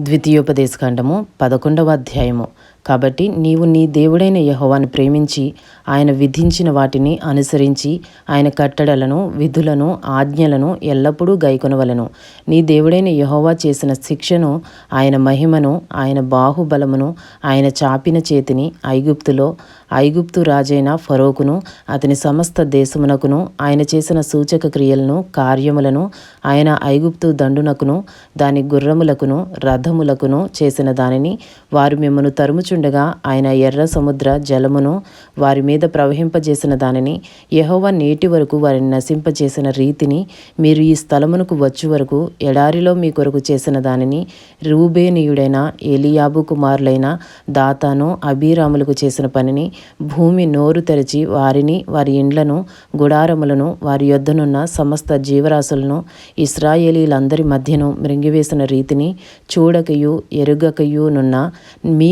ద్వితీయోపదేశకాండము పదకొండవ అధ్యాయము కాబట్టి నీవు నీ దేవుడైన యహోవాను ప్రేమించి ఆయన విధించిన వాటిని అనుసరించి ఆయన కట్టడలను విధులను ఆజ్ఞలను ఎల్లప్పుడూ గైకొనవలను. నీ దేవుడైన యహోవా చేసిన శిక్షను ఆయన మహిమను ఆయన బాహుబలమును ఆయన చాపిన చేతిని ఐగుప్తులో ఐగుప్తు రాజైన ఫరోకును అతని సమస్త దేశమునకును ఆయన చేసిన సూచక క్రియలను కార్యములను ఆయన ఐగుప్తు దండునకును దాని గుర్రములకును రథములకును చేసిన దానిని వారు మిమ్మను నిలుచుండగా ఆయన ఎర్ర సముద్ర జలమును వారి మీద ప్రవహింపజేసిన దానిని యహోవ నేటి వరకు వారిని నశింపజేసిన రీతిని మీరు ఈ స్థలమునకు వచ్చు వరకు ఎడారిలో మీ కొరకు చేసిన దానిని రూబేనీయుడైన ఏలియాబు కుమారులైన దాతాను అభిరాములకు చేసిన పనిని భూమి నోరు తెరచి వారిని వారి ఇండ్లను గుడారములను వారి యొద్దనున్న సమస్త జీవరాశులను ఇస్రాయేలీలందరి మధ్యను మృంగివేసిన రీతిని చూడకయు ఎరుగకయునున్న మీ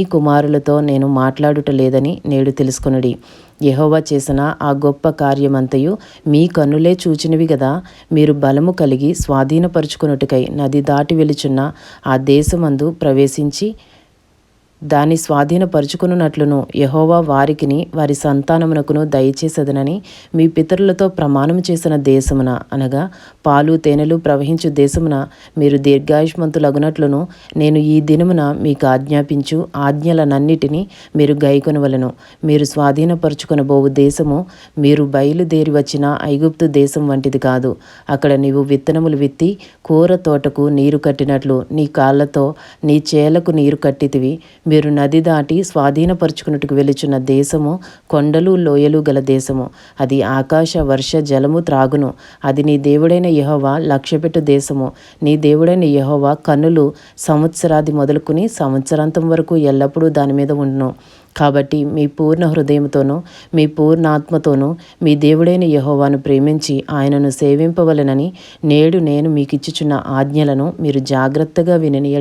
కుమారులతో నేను మాట్లాడుట లేదని నేడు తెలుసుకొనుడి. యహోవా చేసిన ఆ గొప్ప కార్యమంతయు మీ కన్నులే చూచినవి గదా. మీరు బలము కలిగి స్వాధీనపరుచుకున్నట్టుకై నది దాటి వెలుచున్న ఆ దేశమందు ప్రవేశించి దాన్ని స్వాధీనపరుచుకున్నట్లును యహోవా వారికిని వారి సంతానమునకును దయచేసదనని మీ పితరులతో ప్రమాణం చేసిన దేశమున అనగా పాలు తేనెలు ప్రవహించు దేశమున మీరు దీర్ఘాయుష్మంతులగునట్లును నేను ఈ దినమున మీకు ఆజ్ఞాపించు ఆజ్ఞలనన్నిటినీ మీరు గైకొనవలను. మీరు స్వాధీనపరుచుకొనబోవు దేశము మీరు బయలుదేరి వచ్చిన ఐగుప్తు దేశం వంటిది కాదు. అక్కడ నీవు విత్తనములు విత్తి కూర తోటకు నీరు కట్టినట్లు నీ కాళ్ళతో నీ చేలకు నీరు కట్టితివి. మీరు నది దాటి స్వాధీనపరుచుకున్నట్టుకు వెలుచున్న దేశము కొండలు లోయలు గల దేశము. అది ఆకాశ వర్ష జలము త్రాగును. అది నీ దేవుడైన యహోవా లక్ష్యపెట్టు దేశము. నీ దేవుడైన యహోవా కన్నులు సంవత్సరాది మొదలుకుని సంవత్సరాంతం వరకు ఎల్లప్పుడూ దాని మీద ఉండును. కాబట్టి మీ పూర్ణ హృదయంతోనూ మీ పూర్ణాత్మతోనూ మీ దేవుడైన యహోవాను ప్రేమించి ఆయనను సేవింపవలెనని నేడు నేను మీకు ఇచ్చుచున్న ఆజ్ఞలను మీరు జాగ్రత్తగా వినని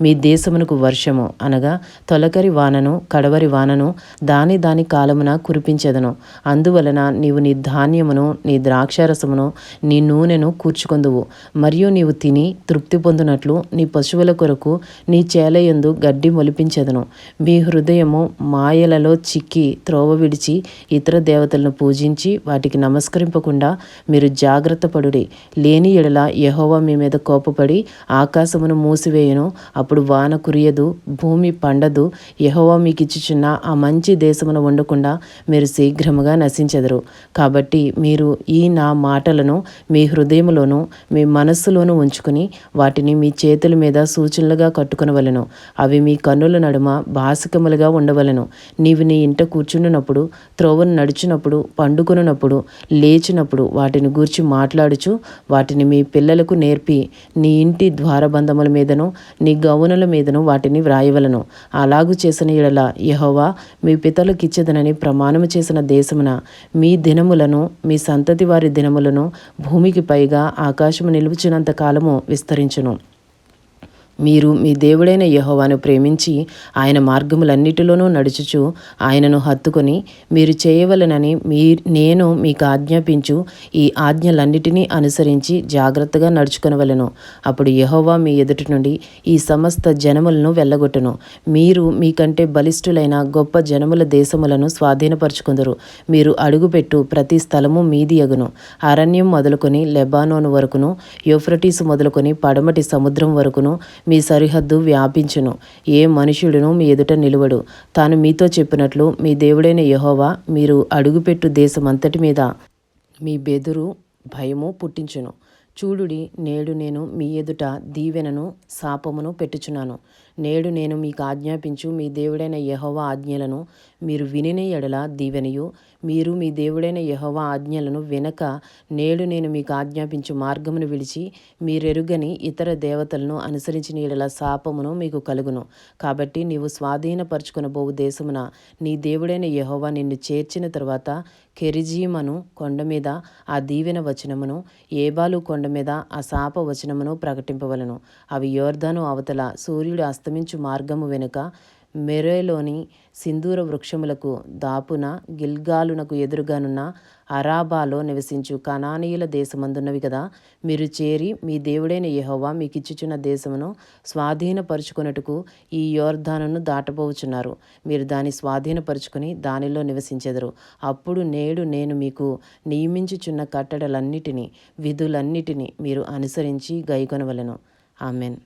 మీ దేశమునకు వర్షము. అనగా తొలకరి వానను కడవరి వానను దాని దాని కాలమున కురిపించెదను. అందువలన నీవు నీ ధాన్యమును నీ ద్రాక్షారసమును నీ నూనెను కూర్చుకొందువు. మరియు నీవు తిని తృప్తి పొందునట్లు నీ పశువుల కొరకు నీ చేలయందు గడ్డి మొలిపించెదను. మీ హృదయము మాయలలో చిక్కి త్రోవ విడిచి ఇతర దేవతలను పూజించి వాటికి నమస్కరింపకుండా మీరు జాగ్రత్త పడుడి. లేని ఎడల యహోవా మీ మీద కోపపడి ఆకాశమును మూసివేయను. అప్పుడు వాన కురియదు భూమి పండదు. యహోవా మీకు ఇచ్చుచున్న ఆ మంచి దేశమును ఉండకుండా మీరు శీఘ్రముగా నశించెదరు. కాబట్టి మీరు ఈ నా మాటలను మీ హృదయములోను మీ మనస్సులోనూ ఉంచుకుని వాటిని మీ చేతుల మీద సూచనలుగా కట్టుకునవలను. అవి మీ కన్నుల నడుమ భాసికములుగా ఉండవలను. నీవు నీ ఇంట కూర్చుండినప్పుడు త్రోవను నడిచినప్పుడు పండుకొనున్నప్పుడు లేచినప్పుడు వాటిని గూర్చి మాట్లాడుచు వాటిని మీ పిల్లలకు నేర్పి నీ ఇంటి ద్వారబంధముల మీదను నీ గౌనుల మీదను వాటిని వ్రాయవలను. అలాగు చేసిన ఎడల యహోవా మీ పితలకు ఇచ్చదనని ప్రమాణము చేసిన దేశమున మీ దినములను మీ సంతతి వారి దినములను భూమికి పైగా ఆకాశము నిలుచున్నంత కాలము విస్తరించును. మీరు మీ దేవుడైన యహోవాను ప్రేమించి ఆయన మార్గములన్నిటిలోనూ నడుచుచు ఆయనను హత్తుకొని మీరు చేయవలనని మీ నేను మీకు ఆజ్ఞాపించు ఈ ఆజ్ఞలన్నిటినీ అనుసరించి జాగ్రత్తగా నడుచుకొనవలెను. అప్పుడు యహోవా మీ ఎదుటి నుండి ఈ సమస్త జనములను వెళ్ళగొట్టును. మీరు మీకంటే బలిష్ఠులైన గొప్ప జనముల దేశములను స్వాధీనపరుచుకుందరు. మీరు అడుగుపెట్టు ప్రతి స్థలము మీది ఎగును. అరణ్యం మొదలుకొని లెబానోను వరకును యోఫ్రటీసు మొదలుకొని పడమటి సముద్రం వరకును మీ సరిహద్దు వ్యాపించును. ఏ మనుషుడును మీ ఎదుట నిలువడు. తాను మీతో చెప్పినట్లు మీ దేవుడైన యహోవా మీరు అడుగుపెట్టు దేశమంతటి మీద మీ బెదురు భయము పుట్టించును. చూడుడి నేడు నేను మీ ఎదుట దీవెనను శాపమును పెట్టుచున్నాను. నేడు నేను మీకు ఆజ్ఞాపించు మీ దేవుడైన యహోవా ఆజ్ఞలను మీరు వినిన ఎడల దీవెనయు. మీరు మీ దేవుడైన యహోవా ఆజ్ఞలను వినక నేడు నేను మీకు ఆజ్ఞాపించు మార్గమును విడిచి మీరెరుగని ఇతర దేవతలను అనుసరించిన ఎడల శాపమును మీకు కలుగును. కాబట్టి నీవు స్వాధీనపరుచుకునబోవు దేశమున నీ దేవుడైన యహోవా నిన్ను చేర్చిన తర్వాత కెరిజీమను కొండ మీద ఆ దీవెన వచనమును ఏబాలు కొండ మీద ఆ శాప వచనమును ప్రకటింపవలను. అవి యోర్ధను అవతల సూర్యుడు అస్తమించు మార్గము వెనుక మెరేలోని సింధూర వృక్షములకు దాపున గిల్గాలునకు ఎదురుగానున్న అరాబాలో నివసించు కనానీయుల దేశమందున్నవి కదా. మీరు చేరి మీ దేవుడైన యెహోవా మీకిచ్చుచున్న దేశమును స్వాధీనపరుచుకొనుటకు ఈ యోర్ధానును దాటబోచున్నారు. మీరు దాన్ని స్వాధీనపరుచుకుని దానిలో నివసించెదరు. అప్పుడు నేడు నేను మీకు నియమించుచున్న కట్టడలన్నిటినీ విధులన్నిటినీ మీరు అనుసరించి గైకొనవలను. ఆమెన్.